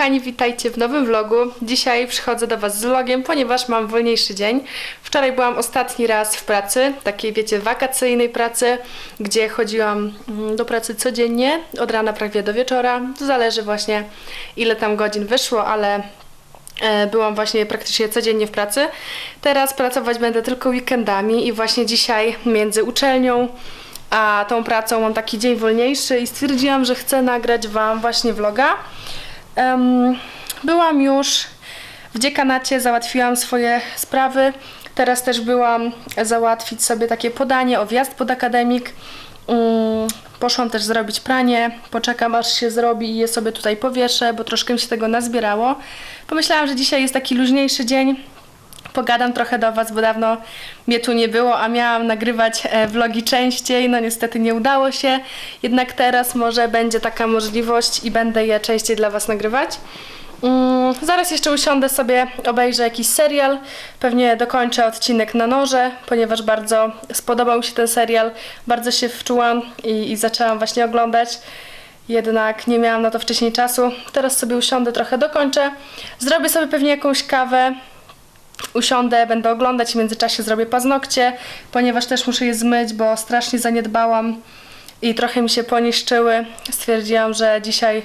kochani, witajcie w nowym vlogu. Dzisiaj przychodzę do Was z vlogiem, ponieważ mam wolniejszy dzień. Wczoraj byłam ostatni raz w pracy, takiej wiecie, wakacyjnej pracy, gdzie chodziłam mm, do pracy codziennie, od rana prawie do wieczora. To zależy właśnie ile tam godzin wyszło, ale e, byłam właśnie praktycznie codziennie w pracy. Teraz pracować będę tylko weekendami i właśnie dzisiaj między uczelnią a tą pracą mam taki dzień wolniejszy i stwierdziłam, że chcę nagrać Wam właśnie vloga. Em, byłam już w dziekanacie, załatwiłam swoje sprawy. Teraz też byłam załatwić sobie takie podanie o wjazd pod akademik. Mm, Poszłam też zrobić pranie, poczekam aż się zrobi i je sobie tutaj powieszę, bo troszkę mi się tego nazbierało. Pomyślałam, że dzisiaj jest taki luźniejszy dzień, pogadam trochę do Was, bo dawno mnie tu nie było, a miałam nagrywać e, vlogi częściej. No niestety nie udało się, jednak teraz może będzie taka możliwość i będę je częściej dla Was nagrywać. Mm, zaraz jeszcze usiądę sobie, obejrzę jakiś serial. Pewnie dokończę odcinek na noże, ponieważ bardzo spodobał mi się ten serial. Bardzo się wczułam i, i zaczęłam właśnie oglądać. Jednak nie miałam na to wcześniej czasu. Teraz sobie usiądę, trochę dokończę. Zrobię sobie pewnie jakąś kawę, usiądę, będę oglądać i w międzyczasie zrobię paznokcie, ponieważ też muszę je zmyć, bo strasznie zaniedbałam i trochę mi się poniszczyły. Stwierdziłam, że dzisiaj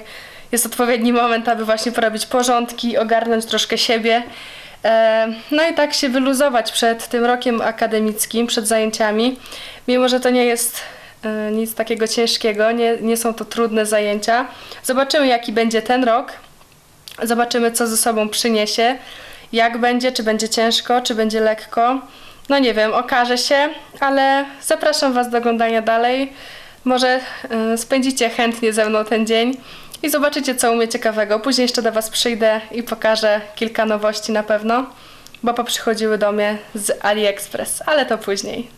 jest odpowiedni moment, aby właśnie porobić porządki, ogarnąć troszkę siebie. E, No i tak się wyluzować przed tym rokiem akademickim, przed zajęciami. Mimo, że to nie jest e, nic takiego ciężkiego, nie, nie są to trudne zajęcia. Zobaczymy, jaki będzie ten rok. Zobaczymy, co ze sobą przyniesie. Jak będzie, czy będzie ciężko, czy będzie lekko. No nie wiem, okaże się, ale zapraszam Was do oglądania dalej. Może y, spędzicie chętnie ze mną ten dzień i zobaczycie, co u mnie ciekawego. Później jeszcze do Was przyjdę i pokażę kilka nowości na pewno, bo poprzychodziły do mnie z AliExpress, ale to później.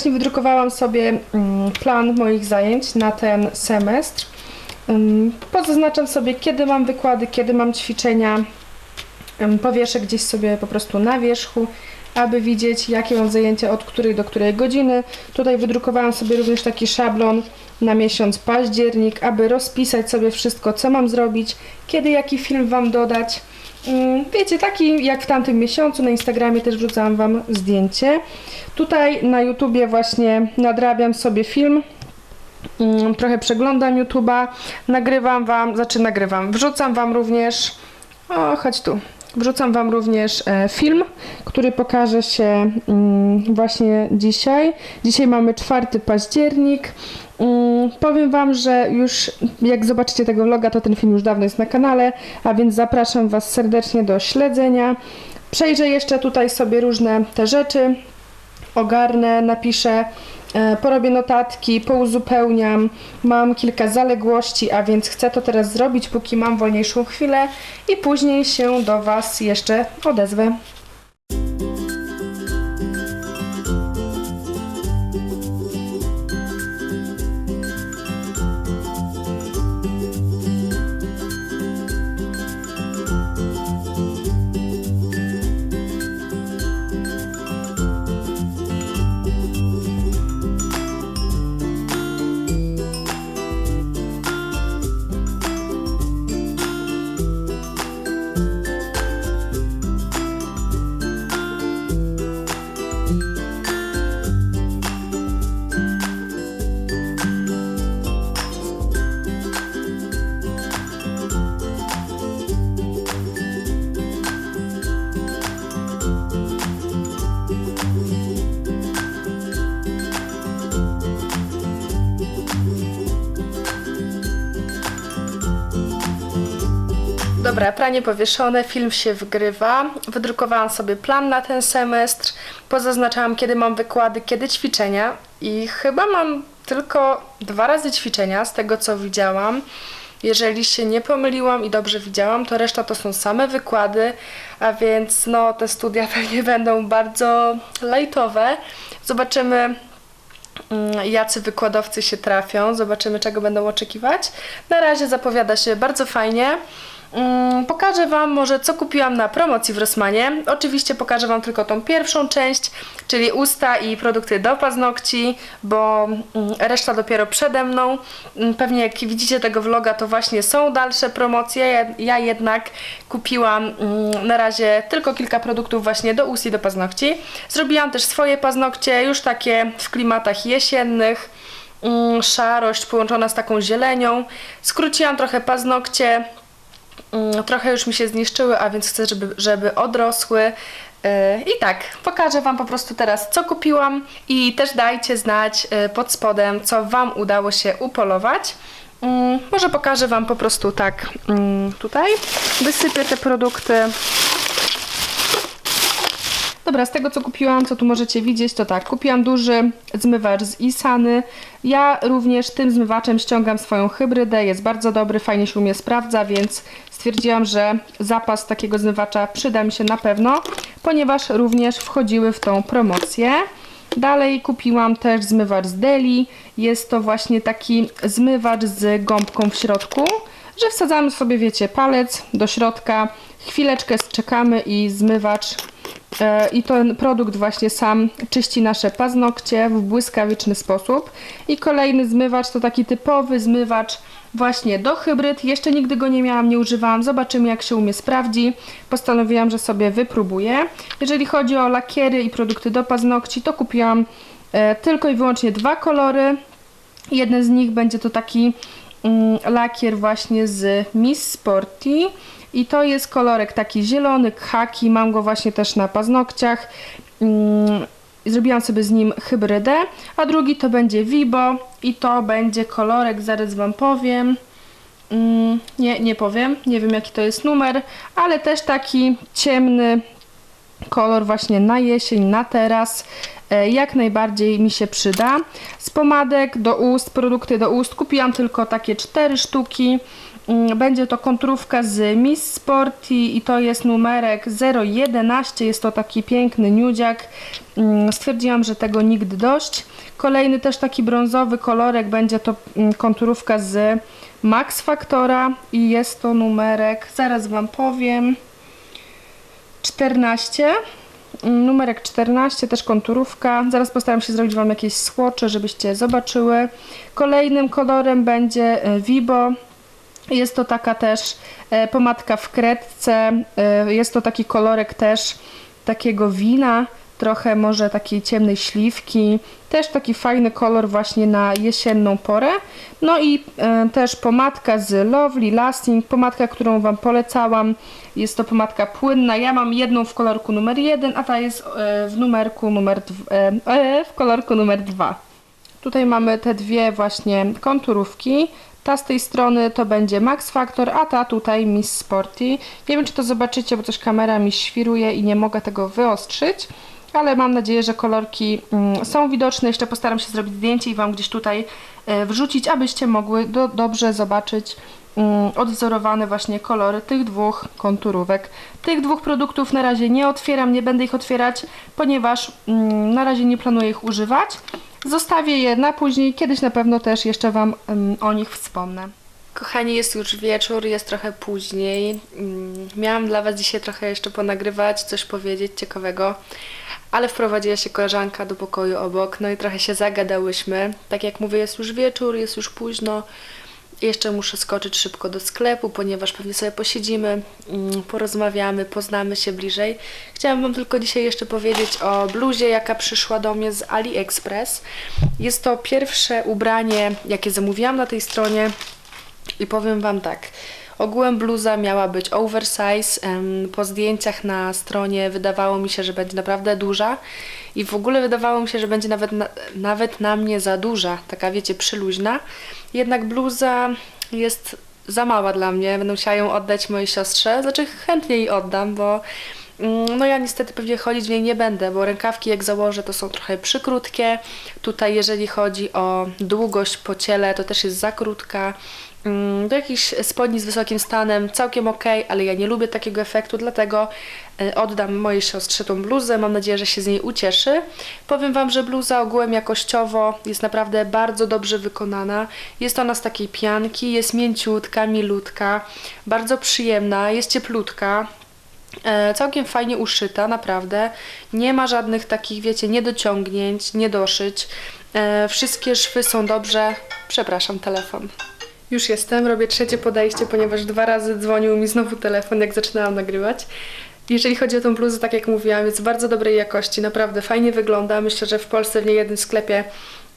Właśnie wydrukowałam sobie mm, plan moich zajęć na ten semestr. Ym, Pozaznaczam sobie, kiedy mam wykłady, kiedy mam ćwiczenia. Ym, Powieszę gdzieś sobie po prostu na wierzchu, aby widzieć, jakie mam zajęcia od której do której godziny. Tutaj wydrukowałam sobie również taki szablon na miesiąc październik, aby rozpisać sobie wszystko, co mam zrobić, kiedy jaki film Wam dodać. Ym, Wiecie, taki jak w tamtym miesiącu, na Instagramie też wrzucałam Wam zdjęcie. Tutaj na YouTubie właśnie nadrabiam sobie film, Mm, trochę przeglądam YouTube'a, nagrywam Wam, znaczy nagrywam, wrzucam Wam również, o chodź tu, wrzucam Wam również e, film, który pokaże się mm, właśnie dzisiaj. Dzisiaj mamy 4 październik. Mm, Powiem Wam, że już jak zobaczycie tego vloga, to ten film już dawno jest na kanale, a więc zapraszam Was serdecznie do śledzenia. Przejrzę jeszcze tutaj sobie różne te rzeczy, ogarnę, napiszę, porobię notatki, pouzupełniam. Mam kilka zaległości, a więc chcę to teraz zrobić, póki mam wolniejszą chwilę i później się do Was jeszcze odezwę. Dobra, pranie powieszone, film się wgrywa. Wydrukowałam sobie plan na ten semestr. Pozaznaczałam, kiedy mam wykłady, kiedy ćwiczenia. I chyba mam tylko dwa razy ćwiczenia, z tego co widziałam. Jeżeli się nie pomyliłam i dobrze widziałam, to reszta to są same wykłady, a więc no te studia pewnie będą bardzo lajtowe. Zobaczymy, mm, jacy wykładowcy się trafią, zobaczymy czego będą oczekiwać. Na razie zapowiada się bardzo fajnie. Mm, Pokażę Wam może co kupiłam na promocji w Rossmanie. Oczywiście pokażę Wam tylko tą pierwszą część, czyli usta i produkty do paznokci, bo mm, reszta dopiero przede mną. Mm, Pewnie jak widzicie tego vloga, to właśnie są dalsze promocje. Ja, jednak kupiłam na razie tylko kilka produktów właśnie do ust i do paznokci. Zrobiłam też swoje paznokcie, już takie w klimatach jesiennych. Szarość połączona z taką zielenią. Skróciłam trochę paznokcie, trochę już mi się zniszczyły, a więc chcę, żeby, żeby odrosły. Yy, I tak, pokażę Wam po prostu teraz, co kupiłam i też dajcie znać yy, pod spodem, co Wam udało się upolować. Mm, Może pokażę Wam po prostu tak mm, tutaj. Wysypię te produkty. Dobra, z tego co kupiłam, co tu możecie widzieć, to tak, kupiłam duży zmywacz z Isany. Ja również tym zmywaczem ściągam swoją hybrydę, jest bardzo dobry, fajnie się u mnie sprawdza, więc stwierdziłam, że zapas takiego zmywacza przyda mi się na pewno, ponieważ również wchodziły w tą promocję. Dalej kupiłam też zmywacz z Deli. Jest to właśnie taki zmywacz z gąbką w środku, że wsadzamy sobie, wiecie, palec do środka, chwileczkę czekamy i zmywacz I ten produkt właśnie sam czyści nasze paznokcie w błyskawiczny sposób. I kolejny zmywacz to taki typowy zmywacz właśnie do hybryd. Jeszcze nigdy go nie miałam, nie używałam. Zobaczymy jak się u mnie sprawdzi. Postanowiłam, że sobie wypróbuję. Jeżeli chodzi o lakiery i produkty do paznokci, to kupiłam e, tylko i wyłącznie dwa kolory. Jeden z nich będzie to taki lakier właśnie z Miss Sporty. I to jest kolorek taki zielony, khaki, mam go właśnie też na paznokciach. Mm, Zrobiłam sobie z nim hybrydę, a drugi to będzie Vibo i to będzie kolorek, zaraz Wam powiem. Mm, Nie, nie powiem, nie wiem jaki to jest numer, ale też taki ciemny kolor właśnie na jesień, na teraz. E, Jak najbardziej mi się przyda. Z pomadek do ust, produkty do ust kupiłam tylko takie cztery sztuki. Mm, Będzie to kontrówka z Miss Sporty i to jest numerek 011. Jest to taki piękny nudziak. Mm, Stwierdziłam, że tego nigdy dość. Kolejny też taki brązowy kolorek będzie to mm, konturówka z Max Factora i jest to numerek, zaraz Wam powiem, 14. Mm, Numerek 14, też konturówka. Zaraz postaram się zrobić Wam jakieś słocze, żebyście zobaczyły. Kolejnym kolorem będzie e, Vibo. Jest to taka też e, pomadka w kredce. E, Jest to taki kolorek też takiego wina, trochę może takiej ciemnej śliwki. Też taki fajny kolor właśnie na jesienną porę. No i też pomadka z Lovely Lasting, pomadka, którą Wam polecałam. Jest to pomadka płynna. Ja mam jedną w kolorku numer 1, a ta jest e, w numerku numer e, e, w kolorku numer 2. Tutaj mamy te dwie właśnie konturówki. Ta z tej strony to będzie Max Factor, a ta tutaj Miss Sporty. Nie wiem, czy to zobaczycie, bo coś kamera mi świruje i nie mogę tego wyostrzyć, ale mam nadzieję, że kolorki mm, są widoczne. Jeszcze postaram się zrobić zdjęcie i Wam gdzieś tutaj wrzucić, abyście mogły do, dobrze zobaczyć odwzorowane właśnie kolory tych dwóch konturówek. Tych dwóch produktów na razie nie otwieram, nie będę ich otwierać, ponieważ mm, na razie nie planuję ich używać. Zostawię je na później, kiedyś na pewno też jeszcze Wam em, o nich wspomnę. Kochani, jest już wieczór, jest trochę później. Mm, Miałam dla Was dzisiaj trochę jeszcze ponagrywać, coś powiedzieć ciekawego, ale wprowadziła się koleżanka do pokoju obok, no i trochę się zagadałyśmy. Tak jak mówię, jest już wieczór, jest już późno. Jeszcze muszę skoczyć szybko do sklepu, ponieważ pewnie sobie posiedzimy, mm, porozmawiamy, poznamy się bliżej. Chciałam Wam tylko dzisiaj jeszcze powiedzieć o bluzie, jaka przyszła do mnie z AliExpress. Jest to pierwsze ubranie, jakie zamówiłam na tej stronie i powiem Wam tak. Ogółem bluza miała być oversize. Po zdjęciach na stronie wydawało mi się, że będzie naprawdę duża i w ogóle wydawało mi się, że będzie nawet na, nawet na mnie za duża, taka wiecie, przyluźna. Jednak bluza jest za mała dla mnie. Będę musiała ją oddać mojej siostrze. Znaczy chętnie jej oddam, bo no ja niestety pewnie chodzić w niej nie będę, bo rękawki jak założę to są trochę przykrótkie. Tutaj jeżeli chodzi o długość po ciele to też jest za krótka. Mm, Do jakichś spodni z wysokim stanem całkiem ok, ale ja nie lubię takiego efektu, dlatego e, oddam mojej siostrze tą bluzę. Mam nadzieję, że się z niej ucieszy. Powiem Wam, że bluza ogółem jakościowo jest naprawdę bardzo dobrze wykonana. Jest ona z takiej pianki, jest mięciutka, milutka, bardzo przyjemna, jest cieplutka. E, całkiem fajnie uszyta, naprawdę. Nie ma żadnych takich, wiecie, niedociągnięć, niedoszyć. E, wszystkie szwy są dobrze. Przepraszam, telefon. Już jestem, robię trzecie podejście, ponieważ dwa razy dzwonił mi znowu telefon, jak zaczynałam nagrywać. Jeżeli chodzi o tą bluzę, tak jak mówiłam, jest bardzo dobrej jakości, naprawdę fajnie wygląda. Myślę, że w Polsce w niejednym sklepie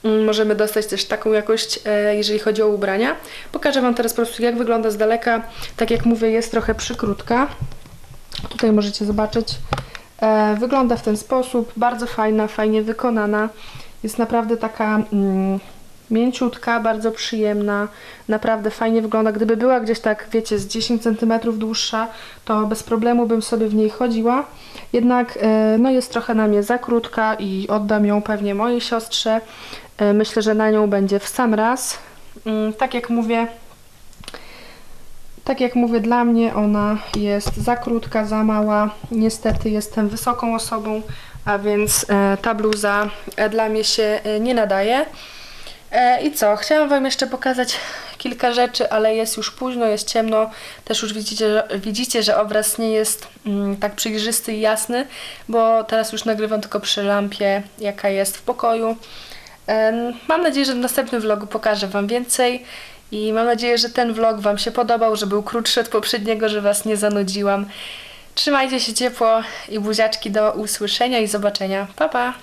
mm, możemy dostać też taką jakość, e, jeżeli chodzi o ubrania. Pokażę Wam teraz po prostu, jak wygląda z daleka. Tak jak mówię, jest trochę przykrótka. Tutaj możecie zobaczyć. E, wygląda w ten sposób, bardzo fajna, fajnie wykonana. Jest naprawdę taka mm, mięciutka, bardzo przyjemna, naprawdę fajnie wygląda. Gdyby była gdzieś tak, wiecie, z 10 cm dłuższa, to bez problemu bym sobie w niej chodziła. Jednak e, no jest trochę na mnie za krótka i oddam ją pewnie mojej siostrze. E, myślę, że na nią będzie w sam raz. Mm, Tak jak mówię, tak jak mówię, dla mnie ona jest za krótka, za mała. Niestety jestem wysoką osobą, a więc e, ta bluza e, dla mnie się e, nie nadaje. I co? Chciałam Wam jeszcze pokazać kilka rzeczy, ale jest już późno, jest ciemno. Też już widzicie, że, widzicie, że obraz nie jest mm, tak przejrzysty i jasny, bo teraz już nagrywam tylko przy lampie, jaka jest w pokoju. Mam nadzieję, że w następnym vlogu pokażę Wam więcej i mam nadzieję, że ten vlog Wam się podobał, że był krótszy od poprzedniego, że Was nie zanudziłam. Trzymajcie się ciepło i buziaczki do usłyszenia i zobaczenia. Pa, pa!